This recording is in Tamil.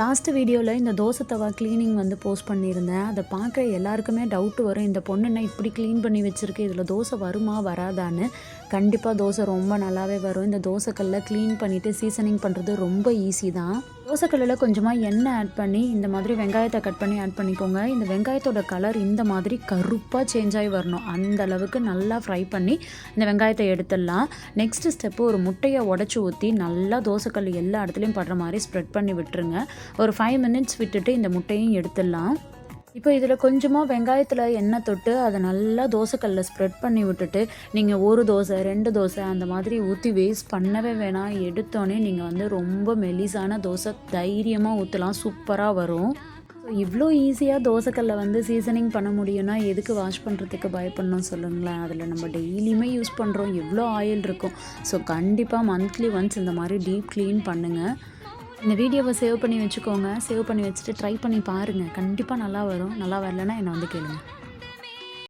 லாஸ்ட் வீடியோவில் இந்த தோசை தவா க்ளீனிங் வந்து போஸ்ட் பண்ணியிருந்தேன். அதை பார்க்குற எல்லாருக்குமே டவுட் வரும். இந்த பொண்ணுன்னா இப்படி க்ளீன் பண்ணி வச்சுருக்கு? இதில் தோசை வருமா வராதான்னு. கண்டிப்பாக தோசை ரொம்ப நல்லாவே வரும். இந்த தோசைக்கல்ல க்ளீன் பண்ணிவிட்டு சீசனிங் பண்ணுறது ரொம்ப ஈஸி தான். தோசைக்கல்லில் கொஞ்சமாக எண்ணெய் ஆட் பண்ணி இந்த மாதிரி வெங்காயத்தை கட் பண்ணி ஆட் பண்ணிக்கோங்க. இந்த வெங்காயத்தோட கலர் இந்த மாதிரி கருப்பாக சேஞ்ச் ஆகி வரணும். அந்த அளவுக்கு நல்லா ஃப்ரை பண்ணி இந்த வெங்காயத்தை எடுத்துடலாம். நெக்ஸ்ட் ஸ்டெப்பு ஒரு முட்டையை உடச்சி ஊற்றி நல்லா தோசைக்கல் எல்லா இடத்துலையும் படுற மாதிரி ஸ்ப்ரெட் பண்ணி விட்டுருங்க. ஒரு ஃபைவ் மினிட்ஸ் விட்டுட்டு இந்த முட்டையும் எடுத்துடலாம். இப்போ இதில் கொஞ்சமாக வெங்காயத்தில் எண்ணெய் தொட்டு அதை நல்லா தோசைக்கல்ல ஸ்ப்ரெட் பண்ணி விட்டுட்டு நீங்கள் ஒரு தோசை ரெண்டு தோசை அந்த மாதிரி ஊற்றி வேஸ்ட் பண்ணவே வேணாம். எடுத்தோடனே நீங்கள் வந்து ரொம்ப மெலிசான தோசை தைரியமாக ஊற்றலாம் சூப்பராக வரும். இவ்வளோ ஈஸியாக தோசைக்கல்ல வந்து சீசனிங் பண்ண முடியும்னா எதுக்கு வாஷ் பண்ணுறதுக்கு பயப்படணும் சொல்லுங்களேன். அதில் நம்ம டெய்லியுமே யூஸ் பண்ணுறோம் எவ்வளோ ஆயில் இருக்கும். ஸோ கண்டிப்பாக மந்த்லி ஒன்ஸ் இந்த மாதிரி டீப் க்ளீன் பண்ணுங்கள் இந்த வீடியோவை சேவ் பண்ணி வச்சுக்கோங்க. சேவ் பண்ணி வச்சுட்டு ட்ரை பண்ணி பாருங்கள் கண்டிப்பாக நல்லா வரும். நல்லா வரலன்னா என்னை வந்து கேளுங்கள்